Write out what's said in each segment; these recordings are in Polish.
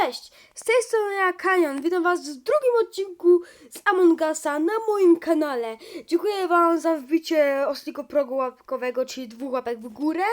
Cześć, z tej strony ja Kanion. Witam Was w drugim odcinku z Among Usa na moim kanale. Dziękuję Wam za wbicie ostatniego progu łapkowego, czyli dwóch łapek w górę.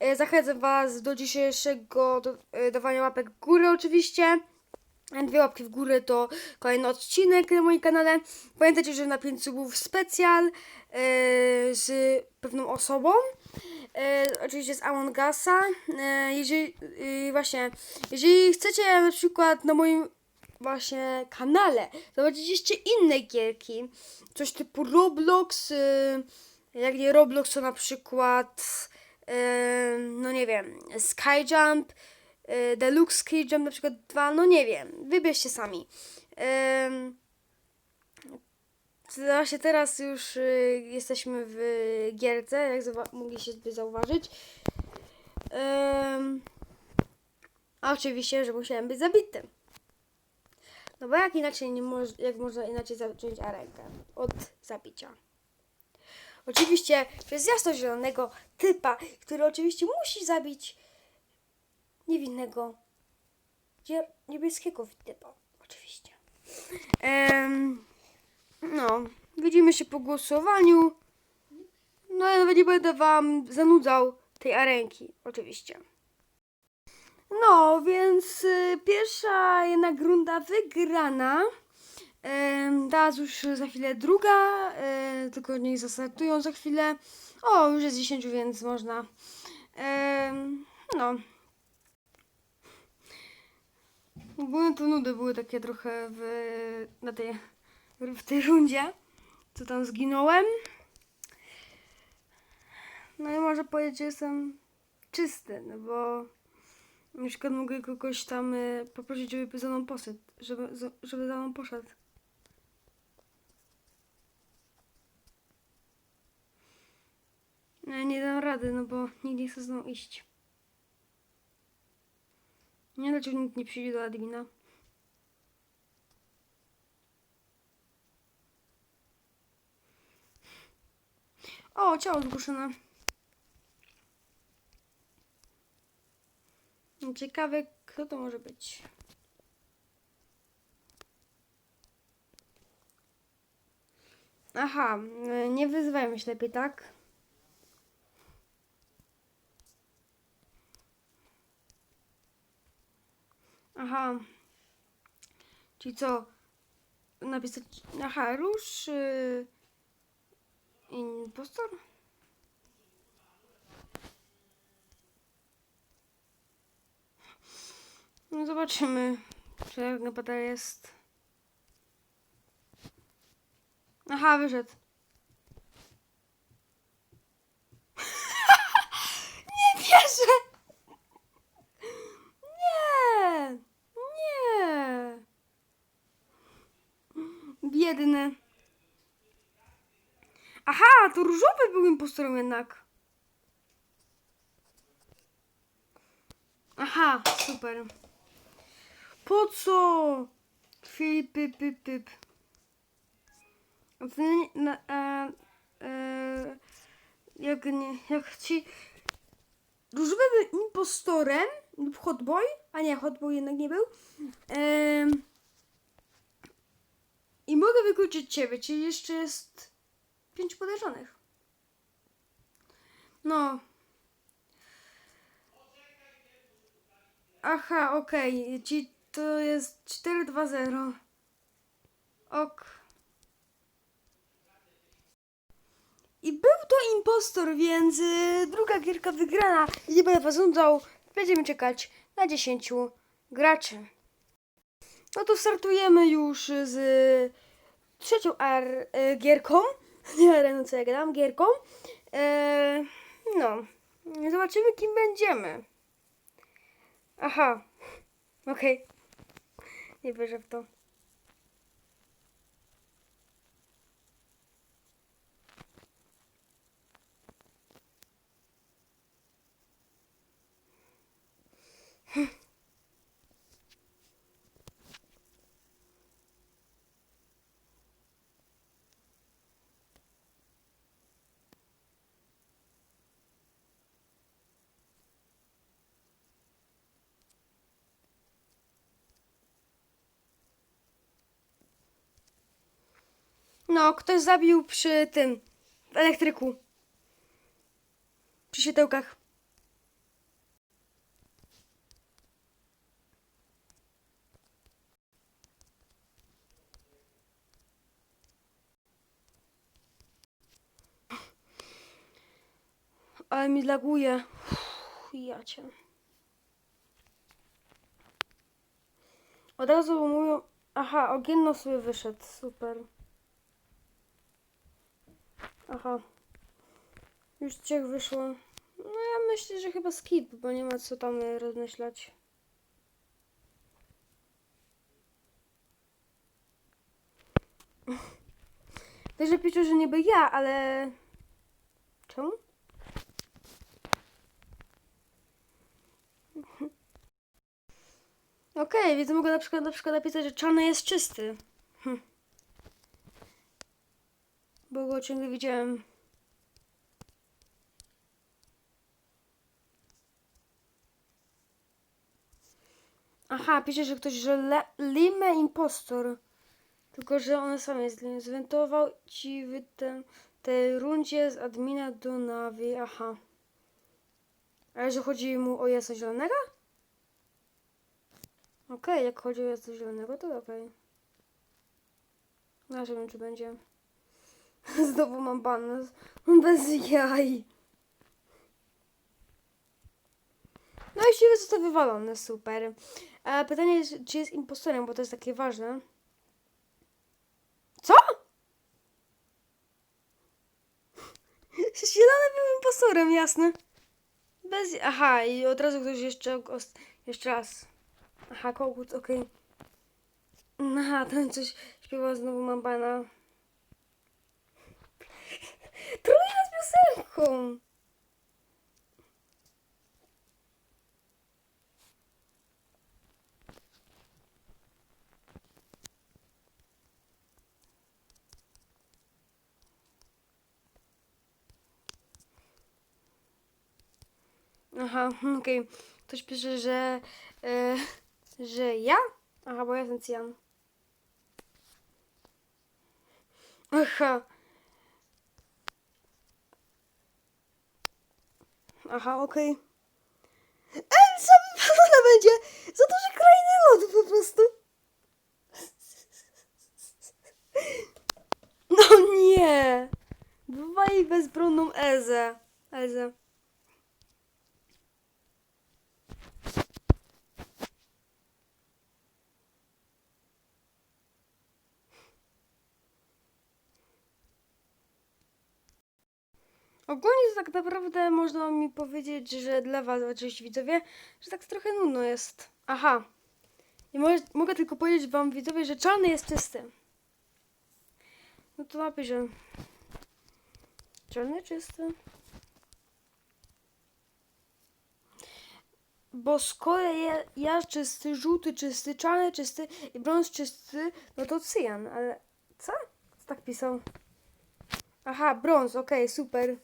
E, Zachęcam Was do dzisiejszego e, dawania łapek w górę oczywiście. Dwie łapki w górę to kolejny odcinek na moim kanale. Pamiętajcie, że na 5 subów specjal e, z pewną osobą. E, oczywiście z Among Usa. E, jeżeli e, właśnie, jeżeli chcecie na przykład na moim właśnie kanale zobaczyć jeszcze inne gierki, coś typu Roblox, e, jak nie Roblox, to na przykład e, no nie wiem, Skyjump, e, Deluxe Skyjump na przykład 2, no nie wiem, wybierzcie sami. Właśnie teraz już y, jesteśmy w gierce, jak mogliście zauważyć. A oczywiście, że musiałem być zabity. No bo jak inaczej nie moż- jak można inaczej zacząć arenkę? Od zabicia. Oczywiście przez jasno-zielonego typa, który oczywiście musi zabić niewinnego niebieskiego typa. Oczywiście. Em, no, widzimy się po głosowaniu. No ja nawet nie będę wam zanudzał tej arenki, oczywiście. No, więc y, pierwsza jednak runda wygrana. Em, teraz już za chwilę druga, e, tylko niech zastartują za chwilę. O, już jest 10, więc można. No. Ogólnie to nudy były takie trochę w, na tej, w tej rundzie, co tam zginąłem. No i może powiedzieć, że jestem czysty, no bo na przykład mogę kogoś tam y, poprosić, żeby za mną poszedł, żeby, żeby za mną poszedł. No ja nie dam rady, no bo nikt nie chce z mną iść. Nie dlaczego nikt nie przyjdzie do admina. O, ciało zgłoszone. Ciekawe, kto to może być. Aha, nie wyzywajmy się lepiej, tak? Aha. Czyli co? Napisać. Aha, róż. Yy... Impostor? No zobaczymy, czy jak naprawdę jest. Aha, wyszedł. Nie wierzę! Nie! Nie! Biedny. Aha, to różowy był impostorem jednak. Aha, super. Po co? Filip, pyp, pyp. W- na- e, e, jak nie, jak ci... Różowy był impostorem lub hotboy, a nie, hotboy jednak nie był. Em, I mogę wykluczyć ciebie, czyli jeszcze jest pięć podejrzanych. No. Aha, okej. Ci to jest 4-2-0. Ok. I był to impostor, więc y, druga gierka wygrana. Nie będę was nudzał. Będziemy czekać na 10 graczy. No to startujemy już z trzecią ar, y, gierką. nie wiem co ja gram, gierką. Eee, no, zobaczymy kim będziemy. Aha, okej. Okay. Nie wierzę w to. Hmm. No, ktoś zabił przy tym, w elektryku. Przy światełkach. Ale mi laguje. Ja cię. Od razu mówią... Aha, ogienno sobie wyszedł. Super. Aha. Już ciech wyszło. No ja myślę, że chyba skip, bo nie ma co tam y, rozmyślać. Też pisze, że niby ja, ale... Czemu? Okej, więc mogę na przykład, na przykład napisać, że czarny jest czysty. Bo go ciągle widziałem. Aha, pisze, że ktoś, że le, Lime Impostor. Tylko, że on sam jest Lim. Zwentował ci w tem, tej rundzie z admina do Navi. Aha. Ale że chodzi mu o Jasa Zielonego? Okej, jak chodzi o Jasa Zielonego, to okej. Okay. wiem, czy będzie. Znowu mam ban. Bez jaj. No i siły został wywalony, super. A pytanie jest, czy jest impostorem, bo to jest takie ważne. Co? Zielony był impostorem, jasne. Bez... Aha, i od razu ktoś jeszcze... Jeszcze raz. Aha, kogut, okej. Aha, ten coś śpiewał znowu mam bana. Trójna z piosenką! Aha, okej. Ktoś pisze, że... E, że ja? Aha, bo ja jestem. Aha. Aha, okej. Elsa wypalona będzie! Za to, że krainy lodu po prostu. No nie! Wywali bezbronną Ezę. Ezę. Tak naprawdę można mi powiedzieć, że dla was, oczywiście widzowie, że tak trochę nudno jest. Aha. I mo mogę tylko powiedzieć wam, widzowie, że czarny jest czysty. No to napiszę. Czarny czysty. Bo skoro ja, ja czysty, żółty czysty, czarny czysty i brąz czysty, no to cyjan, ale co? Co tak pisał? Aha, brąz, okej, super.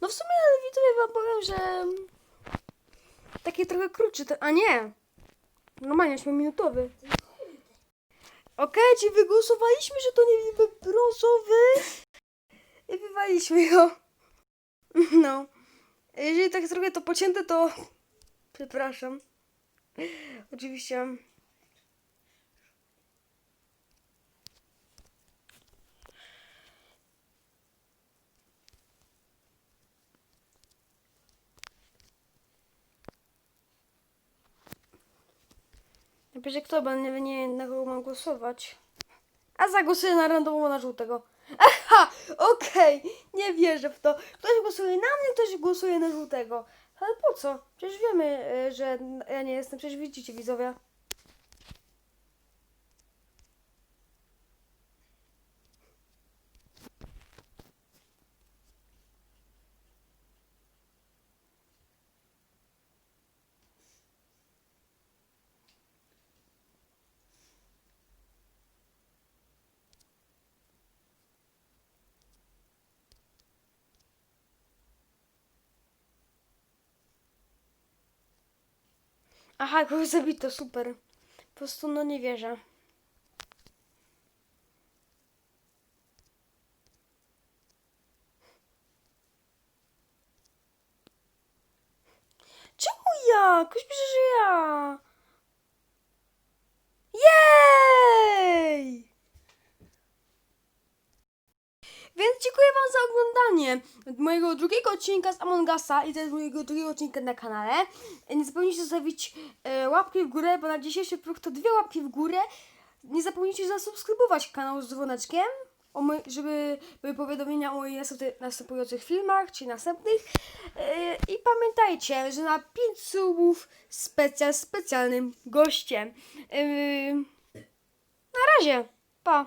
No w sumie widzowie wam powiem, że taki trochę krótszy, te... a nie, normalnie 8-minutowy. Okej, ci wygłosowaliśmy, że to nie brązowy i wywaliśmy go. No. Jeżeli tak trochę to pocięte, to przepraszam. Oczywiście. Napiszę kto, bo nie, nie na kogo mam głosować. A zagłosuję na randomowo na żółtego. Aha, okej, nie wierzę w to. Ktoś głosuje na mnie, ktoś głosuje na żółtego. Ale po co? Przecież wiemy, e, że ja nie jestem, przecież widzicie widzowie. Aha, kogoś zabito, super. Po prostu no nie wierzę. Czemu ja? Ktoś pisze, że ja. Jej! Więc dziękuję Wam za oglądanie mojego drugiego odcinka z Among Usa i też mojego drugiego odcinka na kanale. Nie zapomnijcie zostawić e, łapki w górę, bo na dzisiejszy próg to dwie łapki w górę. Nie zapomnijcie zasubskrybować kanał z dzwoneczkiem, o żeby były powiadomienia o moich następujących filmach czy następnych. E, I pamiętajcie, że na 5 subów specjal specjalnym gościem. E, na razie, pa!